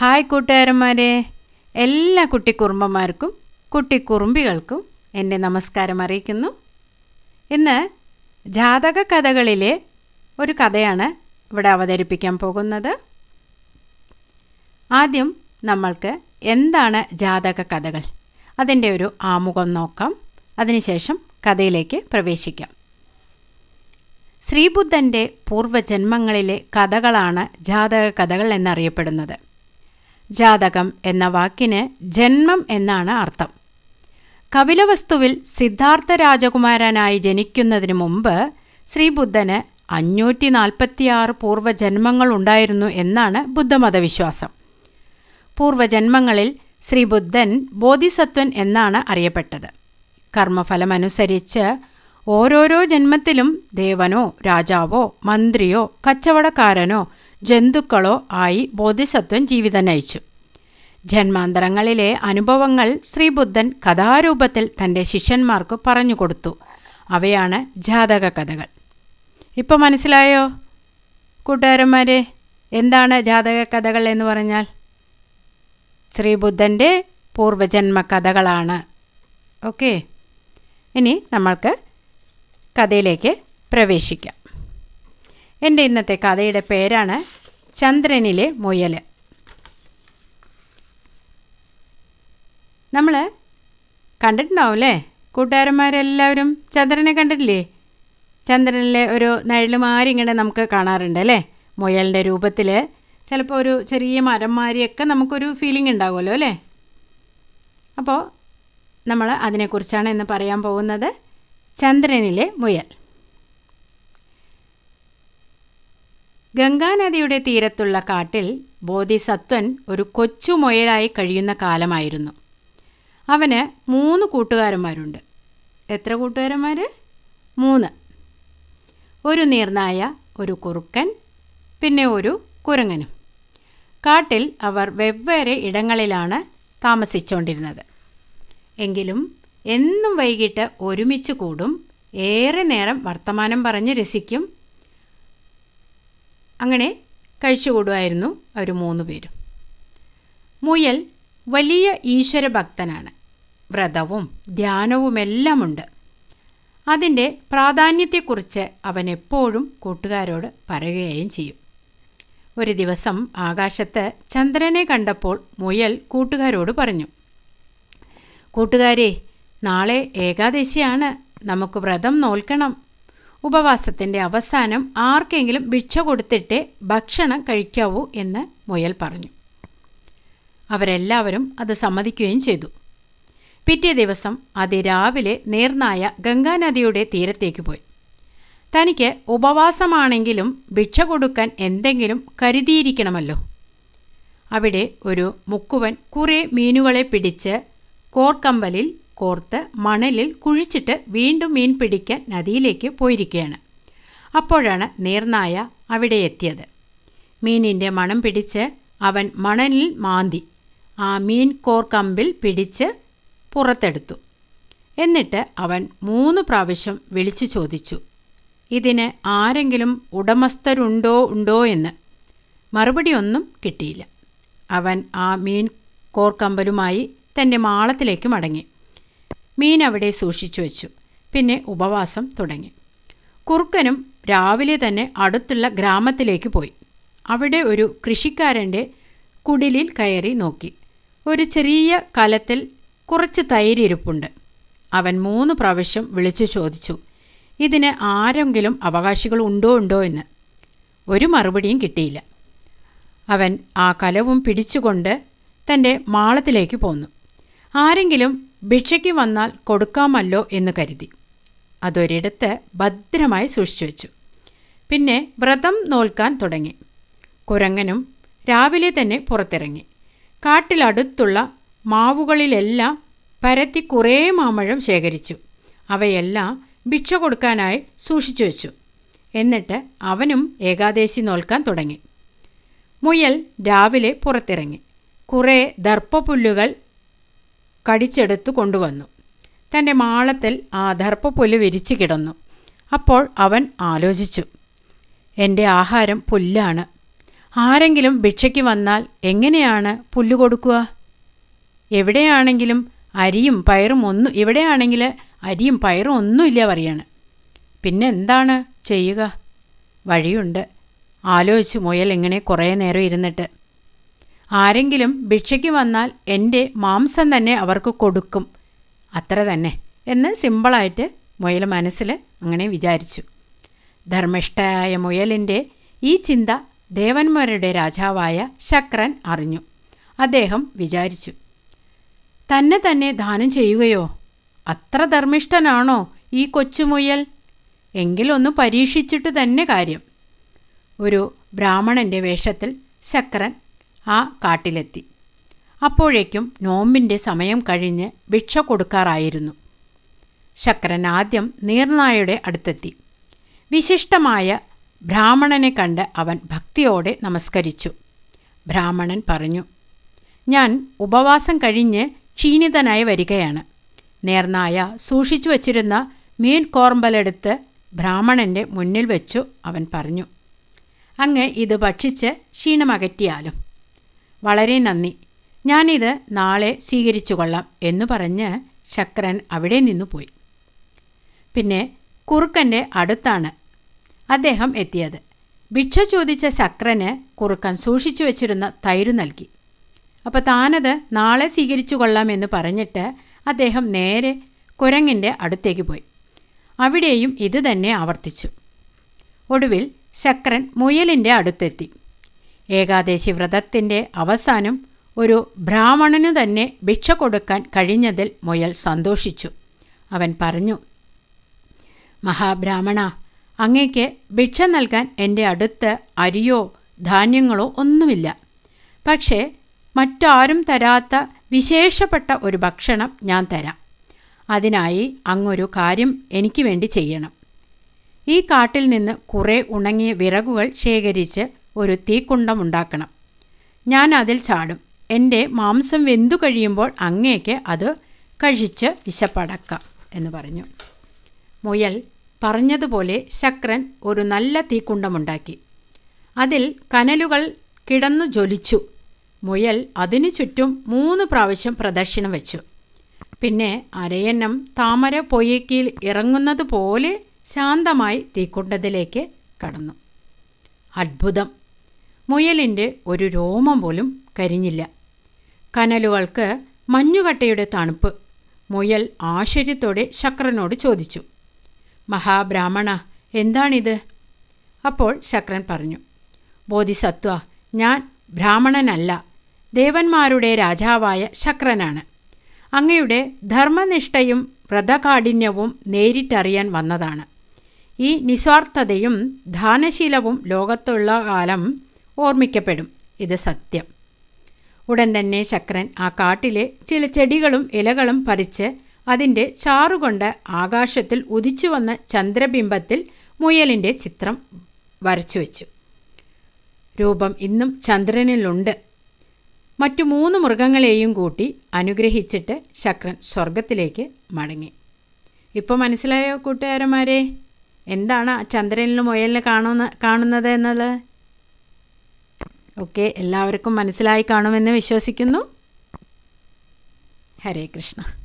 Hi കൂട്ടുകാരന്മാരെ. എല്ലാ കുട്ടിക്കുറുമ്പന്മാർക്കും കുട്ടിക്കുറുമ്പികൾക്കും എന്റെ നമസ്കാരം അറിയിക്കുന്നു. ഇന്ന് ജാതക കഥകളിലെ ഒരു കഥയാണ് ഇവിടെ അവതരിപ്പിക്കാൻ പോകുന്നത്. ആദ്യം നമ്മൾക്ക് എന്താണ് ജാതക കഥകൾ? അതിന്റെ ഒരു ആമുഖം നോക്കാം. അതിനുശേഷം കഥയിലേക്ക് പ്രവേശിക്കാം. ശ്രീബുദ്ധന്റെ പൂർവജന്മങ്ങളിലെ കഥകളാണ് ജാതക കഥകൾ എന്നറിയപ്പെടുന്നത്. ജാതകം എന്ന വാക്കിന് ജന്മം എന്നാണ് അർത്ഥം. കപിലവസ്തുവിൽ സിദ്ധാർത്ഥ രാജകുമാരനായി ജനിക്കുന്നതിന് മുമ്പ് ശ്രീബുദ്ധന് അഞ്ഞൂറ്റി നാൽപ്പത്തിയാറ് പൂർവജന്മങ്ങൾ ഉണ്ടായിരുന്നു എന്നാണ് ബുദ്ധമതവിശ്വാസം. പൂർവജന്മങ്ങളിൽ ശ്രീബുദ്ധൻ ബോധിസത്വൻ എന്നാണ് അറിയപ്പെട്ടത്. കർമ്മഫലമനുസരിച്ച് ഓരോരോ ജന്മത്തിലും ദേവനോ രാജാവോ മന്ത്രിയോ കച്ചവടക്കാരനോ ജന്തുക്കളോ ആയി ബോധിസത്വം ജീവിതം നയിച്ചു ജന്മാന്തരങ്ങളിലെ അനുഭവങ്ങൾ ശ്രീബുദ്ധൻ കഥാരൂപത്തിൽ തന്റെ ശിഷ്യന്മാർക്ക് പറഞ്ഞുകൊടുത്തു. അവയാണ് ജാതക കഥകൾ. ഇപ്പോൾ മനസ്സിലായോ? കൂട്ടുകാരന്മാരെ എന്താണ് ജാതക കഥകൾ എന്ന് പറഞ്ഞാൽ? ശ്രീബുദ്ധന്റെ പൂർവജന്മ കഥകളാണ്. ഓക്കെ. ഇനി നമ്മൾക്ക് കഥയിലേക്ക് പ്രവേശിക്കാം. എന്റെ ഇന്നത്തെ കഥയുടെ പേരാണ് ചന്ദ്രനിലെ മുയൽ നമ്മൾ കണ്ടിട്ടുണ്ടാവും അല്ലേ കൂട്ടുകാരന്മാരെല്ലാവരും ചന്ദ്രനെ കണ്ടിട്ടില്ലേ? ചന്ദ്രനിലെ ഒരു നിഴലുമാരി ഇങ്ങനെ നമുക്ക് കാണാറുണ്ട് അല്ലേ? മുയലിന്റെ രൂപത്തിൽ ചിലപ്പോൾ ഒരു ചെറിയ മരം മാരിയൊക്കെ നമുക്കൊരു ഫീലിംഗ് ഉണ്ടാകുമല്ലോ അല്ലേ? അപ്പോൾ നമ്മൾ അതിനെക്കുറിച്ചാണ് ഇന്ന് പറയാൻ പോകുന്നത് ചന്ദ്രനിലെ മുയൽ. ഗംഗാനദിയുടെ തീരത്തുള്ള കാട്ടിൽ ബോധിസത്വൻ ഒരു കൊച്ചു മുയലായി കഴിയുന്ന കാലമായിരുന്നു. അവന് മൂന്ന് കൂട്ടുകാരന്മാരുണ്ട്. എത്ര കൂട്ടുകാരന്മാർ മൂന്ന്. ഒരു നീർനായ ഒരു കുറുക്കൻ പിന്നെ ഒരു കുരങ്ങനും. കാട്ടിൽ അവർ വെവ്വേറെ ഇടങ്ങളിലാണ് താമസിച്ചുകൊണ്ടിരുന്നത് എങ്കിലും എന്നും വൈകിട്ട് ഒരുമിച്ച് കൂടും ഏറെ നേരം വർത്തമാനം പറഞ്ഞ് രസിക്കും അങ്ങനെ കഴിച്ചുകൂടുമായിരുന്നു അവർ മൂന്ന് പേരും. മുയൽ വലിയ ഈശ്വരഭക്തനാണ്. വ്രതവും ധ്യാനവുമെല്ലാമുണ്ട് അതിന്റെ പ്രാധാന്യത്തെക്കുറിച്ച് അവൻ എപ്പോഴും കൂട്ടുകാരോട് പറയുകയും ചെയ്യും. ഒരു ദിവസം ആകാശത്ത് ചന്ദ്രനെ കണ്ടപ്പോൾ മുയൽ കൂട്ടുകാരോട് പറഞ്ഞു കൂട്ടുകാരെ നാളെ ഏകാദശിയാണ്. നമുക്ക് വ്രതം നോൽക്കണം. ഉപവാസത്തിന്റെ അവസാനം ആർക്കെങ്കിലും ഭിക്ഷ കൊടുത്തിട്ട് ഭക്ഷണം കഴിക്കാവൂ എന്ന് മുയൽ പറഞ്ഞു. അവരെല്ലാവരും അത് സമ്മതിക്കുകയും ചെയ്തു. പിറ്റേ ദിവസം അതിരാവിലെ നേർന്നായ ഗംഗാനദിയുടെ തീരത്തേക്ക് പോയി. തനിക്ക് ഉപവാസമാണെങ്കിലും ഭിക്ഷ കൊടുക്കാൻ എന്തെങ്കിലും കരുതിയിരിക്കണമല്ലോ. അവിടെ ഒരു മുക്കുവൻ കുറേ മീനുകളെ പിടിച്ച് കോർക്കമ്പലിൽ കോർത്ത് മണലിൽ കുഴിച്ചിട്ട് വീണ്ടും മീൻ പിടിക്കാൻ നദിയിലേക്ക് പോയിരിക്കുകയാണ് അപ്പോഴാണ് നീർനായ അവിടെ എത്തിയത്. മീനിന്റെ മണം പിടിച്ച് അവൻ മണലിൽ മാന്തി ആ മീൻ കോർ കമ്പിൽ പിടിച്ച് പുറത്തെടുത്തു. എന്നിട്ട് അവൻ മൂന്ന് പ്രാവശ്യം വിളിച്ചു ചോദിച്ചു ഇതിന് ആരെങ്കിലും ഉടമസ്ഥരുണ്ടോ ഉണ്ടോ എന്ന്? മറുപടിയൊന്നും കിട്ടിയില്ല. അവൻ ആ മീൻ കോർക്കമ്പലുമായി തന്റെ മാളത്തിലേക്ക് മടങ്ങി. മീൻ അവിടെ സൂക്ഷിച്ചു വെച്ചു. പിന്നെ ഉപവാസം തുടങ്ങി. കുറുക്കനും രാവിലെ തന്നെ അടുത്തുള്ള ഗ്രാമത്തിലേക്ക് പോയി. അവിടെ ഒരു കൃഷിക്കാരന്റെ കുടിലിൽ കയറി നോക്കി. ഒരു ചെറിയ കലത്തിൽ കുറച്ച് തൈരിരിപ്പുണ്ട്. അവൻ മൂന്ന് പ്രാവശ്യം വിളിച്ചു ചോദിച്ചു ഇതിന് ആരെങ്കിലും അവകാശികൾ ഉണ്ടോ ഉണ്ടോ എന്ന്? ഒരു മറുപടിയും കിട്ടിയില്ല. അവൻ ആ കലവും പിടിച്ചുകൊണ്ട് തന്റെ മാളത്തിലേക്ക് പോന്നു. ആരെങ്കിലും ഭിക്ഷയ്ക്ക് വന്നാൽ കൊടുക്കാമല്ലോ എന്ന് കരുതി. അതൊരിടത്ത് ഭദ്രമായി സൂക്ഷിച്ചു വെച്ചു. പിന്നെ വ്രതം നോൽക്കാൻ തുടങ്ങി. കുരങ്ങനും രാവിലെ തന്നെ പുറത്തിറങ്ങി. കാട്ടിലടുത്തുള്ള മാവുകളിലെല്ലാം പരത്തി കുറേ മാമ്പഴം ശേഖരിച്ചു. അവയെല്ലാം ഭിക്ഷ കൊടുക്കാനായി സൂക്ഷിച്ചു വെച്ചു. എന്നിട്ട് അവനും ഏകാദേശി നോൽക്കാൻ തുടങ്ങി. മുയൽ രാവിലെ പുറത്തിറങ്ങി. കുറേ ദർപ്പപുല്ലുകൾ കടിച്ചെടുത്തു കൊണ്ടുവന്നു. തന്റെ മാളത്തിൽ ആ ദർപ്പപ്പുല്ല് വിരിച്ചു കിടന്നു. അപ്പോൾ അവൻ ആലോചിച്ചു എന്റെ ആഹാരം പുല്ലാണ്. ആരെങ്കിലും ഭിക്ഷയ്ക്ക് വന്നാൽ എങ്ങനെയാണ് പുല്ല് കൊടുക്കുക? എവിടെയാണെങ്കിലും അരിയും പയറും ഒന്നും ഇവിടെയാണെങ്കിൽ അരിയും പയറും ഒന്നുമില്ല പറയാണ്. പിന്നെ എന്താണ് ചെയ്യുക? വഴിയുണ്ട്. ആലോചിച്ച് മുയൽ ഇങ്ങനെ കുറേ നേരം ഇരുന്നിട്ട് ആരെങ്കിലും ഭിക്ഷയ്ക്ക് വന്നാൽ എന്റെ മാംസം തന്നെ അവർക്ക് കൊടുക്കും. അത്ര തന്നെ എന്ന് സിമ്പിളായിട്ട് മുയൽ മനസ്സിൽ അങ്ങനെ വിചാരിച്ചു. ധർമ്മിഷ്ഠയായ മുയലിന്റെ ഈ ചിന്ത ദേവന്മാരുടെ രാജാവായ ശക്രൻ അറിഞ്ഞു. അദ്ദേഹം വിചാരിച്ചു തന്നെ തന്നെ ദാനം ചെയ്യുകയോ? അത്ര ധർമ്മിഷ്ഠനാണോ ഈ കൊച്ചുമുയൽ എങ്കിലൊന്ന് പരീക്ഷിച്ചിട്ട് തന്നെ കാര്യം. ഒരു ബ്രാഹ്മണന്റെ വേഷത്തിൽ ശക്രൻ ആ കാട്ടിലെത്തി. അപ്പോഴേക്കും നോമ്പിന്റെ സമയം കഴിഞ്ഞ് ഭിക്ഷ കൊടുക്കാറായിരുന്നു. ശക്രൻ ആദ്യം നീർനായയുടെ അടുത്തെത്തി. വിശിഷ്ടമായ ബ്രാഹ്മണനെ കണ്ട് അവൻ ഭക്തിയോടെ നമസ്കരിച്ചു. ബ്രാഹ്മണൻ പറഞ്ഞു ഞാൻ ഉപവാസം കഴിഞ്ഞ് ക്ഷീണിതനായി വരികയാണ്. നേർനായ സൂക്ഷിച്ചു വച്ചിരുന്ന മീൻ കോർമ്പലെടുത്ത് ബ്രാഹ്മണന്റെ മുന്നിൽ വെച്ചു അവൻ പറഞ്ഞു. അങ്ങ് ഇത് ഭക്ഷിച്ച് ക്ഷീണമകറ്റിയാലും. വളരെ നന്ദി. ഞാനിത് നാളെ സ്വീകരിച്ചു കൊള്ളാം എന്ന് പറഞ്ഞ് ശക്രൻ അവിടെ നിന്നു പോയി. പിന്നെ കുറുക്കന്റെ അടുത്താണ് അദ്ദേഹം എത്തിയത്. ഭിക്ഷ ചോദിച്ച ശക്രന് കുറുക്കൻ സൂക്ഷിച്ചു വച്ചിരുന്ന തൈര് നൽകി. അപ്പോൾ താനത് നാളെ സ്വീകരിച്ചു കൊള്ളാമെന്ന് പറഞ്ഞിട്ട് അദ്ദേഹം നേരെ കുരങ്ങിന്റെ അടുത്തേക്ക് പോയി. അവിടെയും ഇത് തന്നെ ആവർത്തിച്ചു. ഒടുവിൽ ശക്രൻ മുയലിന്റെ അടുത്തെത്തി. ഏകാദശി വ്രതത്തിന്റെ അവസാനം ഒരു ബ്രാഹ്മണനു തന്നെ ഭിക്ഷ കൊടുക്കാൻ കഴിഞ്ഞതിൽ മുയൽ സന്തോഷിച്ചു. അവൻ പറഞ്ഞു മഹാബ്രാഹ്മണ അങ്ങയ്ക്ക് ഭിക്ഷ നൽകാൻ എന്റെ അടുത്ത് അരിയോ ധാന്യങ്ങളോ ഒന്നുമില്ല. പക്ഷേ മറ്റാരും തരാത്ത വിശേഷപ്പെട്ട ഒരു ഭക്ഷണം ഞാൻ തരാം. അതിനായി അങ്ങൊരു കാര്യം എനിക്ക് വേണ്ടി ചെയ്യണം. ഈ കാട്ടിൽ നിന്ന് കുറേ ഉണങ്ങിയ വിറകുകൾ ശേഖരിച്ച് ഒരു തീക്കുണ്ടമുണ്ടാക്കണം ഞാൻ അതിൽ ചാടും. എന്റെ മാംസം വെന്തു കഴിയുമ്പോൾ അങ്ങേക്ക് അത് കഴിച്ച് വിശപ്പടക്കാം എന്ന് പറഞ്ഞു. മുയൽ പറഞ്ഞതുപോലെ ശക്രൻ ഒരു നല്ല തീക്കുണ്ടമുണ്ടാക്കി അതിൽ കനലുകൾ കിടന്നു ജ്വലിച്ചു. മുയൽ അതിനു ചുറ്റും മൂന്ന് പ്രാവശ്യം പ്രദക്ഷിണം വെച്ചു. പിന്നെ അരയന്നം താമര പൊയ്യക്കിയിൽ ഇറങ്ങുന്നത് പോലെ ശാന്തമായി തീക്കുണ്ടത്തിലേക്ക് കടന്നു. അത്ഭുതം! മുയലിന്റെ ഒരു രോമം പോലും കരിഞ്ഞില്ല. കനലുകൾക്ക് മഞ്ഞുകട്ടയുടെ തണുപ്പ്. മുയൽ ആശ്ചര്യത്തോടെ ശക്രനോട് ചോദിച്ചു മഹാബ്രാഹ്മണ എന്താണിത്? അപ്പോൾ ശക്രൻ പറഞ്ഞു ബോധിസത്വ ഞാൻ ബ്രാഹ്മണനല്ല. ദേവന്മാരുടെ രാജാവായ ശക്രനാണ്. അങ്ങയുടെ ധർമ്മനിഷ്ഠയും വ്രതകാഠിന്യവും നേരിട്ടറിയാൻ വന്നതാണ്. ഈ നിസ്വാർത്ഥതയും ദാനശീലവും ലോകത്തുള്ള കാലം ഓർമ്മിക്കപ്പെടും. ഇത് സത്യം. ഉടൻ തന്നെ ശക്രൻ ആ കാട്ടിലെ ചില ചെടികളും ഇലകളും പറിച്ച് അതിന്റെ ചാറുകൊണ്ട് ആകാശത്തിൽ ഉദിച്ചു വന്ന ചന്ദ്രബിംബത്തിൽ മുയലിന്റെ ചിത്രം വരച്ചു വച്ചു. രൂപം ഇന്നും ചന്ദ്രനിലുണ്ട്. മറ്റു മൂന്ന് മൃഗങ്ങളെയും കൂട്ടി അനുഗ്രഹിച്ചിട്ട് ശക്രൻ സ്വർഗത്തിലേക്ക് മടങ്ങി. ഇപ്പോൾ മനസ്സിലായോ കൂട്ടുകാരന്മാരെ? എന്താണ് ആ ചന്ദ്രനിലും മുയലിന് കാണുന്ന കാണുന്നത് എന്നത്? ഓക്കെ എല്ലാവർക്കും മനസ്സിലായി കാണുമെന്ന് വിശ്വസിക്കുന്നു. ഹരേ കൃഷ്ണ.